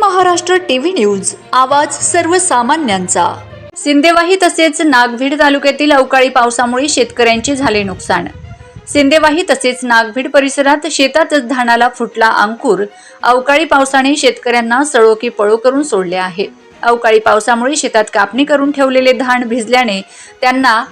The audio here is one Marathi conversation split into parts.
Maharashtra TV news. आवाज सर्वसामान्यांचा. सिंदेवाही तसेच नागभीड तालुक्यातील अवकाळी पावसामुळे शेतकऱ्यांचे झाले नुकसान. सिंदेवाही तसेच नागभीड परिसरात शेतातच धानाला फुटला अंकुर. अवकाळी पावसाने शेतकऱ्यांना सळोकी पळो करून सोडले आहे. अवकाळी पावसामुळे शेतात कापणी करून ठेवलेले धान भिजल्याने त्यांना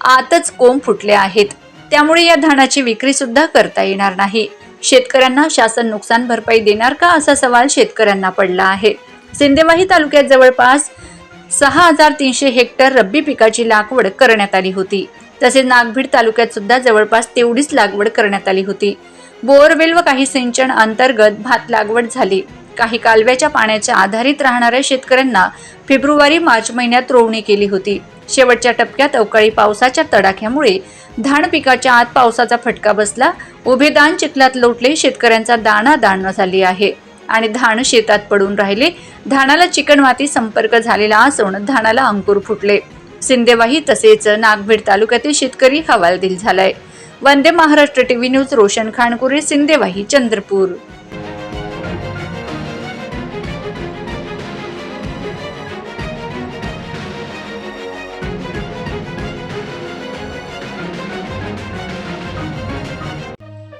आतच कोंब फुटले आहेत. त्यामुळे या धानाची विक्री सुद्धा करता येणार नाही. शेतकऱ्यांना शासन नुकसान भरपाई देणार का असा सवाल शेतकऱ्यांना पडला आहे. सिंदेवाही तालुक्यात जवळपास सहा हजार तीनशे हेक्टर रब्बी पिकाची लागवड करण्यात आली होती. तसेच नागभीड तालुक्यात सुद्धा जवळपास तेवढीच लागवड करण्यात आली होती. बोअरवेल व काही सिंचन अंतर्गत भात लागवड झाली. काही कालव्याच्या पाण्याच्या आधारित राहणाऱ्या शेतकऱ्यांना फेब्रुवारी मार्च महिन्यात रोवणी केली होती. शेवटच्या टप्प्यात अवकाळी पावसाच्या तडाख्यामुळे धान पिकाच्या आत पावसाचा फटका बसला. उभे दान चिखलात लोटले शेतकऱ्यांचा दाणा दाण झाली आहे. आणि धान शेतात पडून राहिले. धानाला चिकणमाती संपर्क झालेला असून धानाला अंकुर फुटले. सिंदेवाही तसेच नागभीड तालुक्यातील शेतकरी हवालदिल झालाय. Vande Maharashtra TV news Roshan Khankure Sindewahi Chandrapur.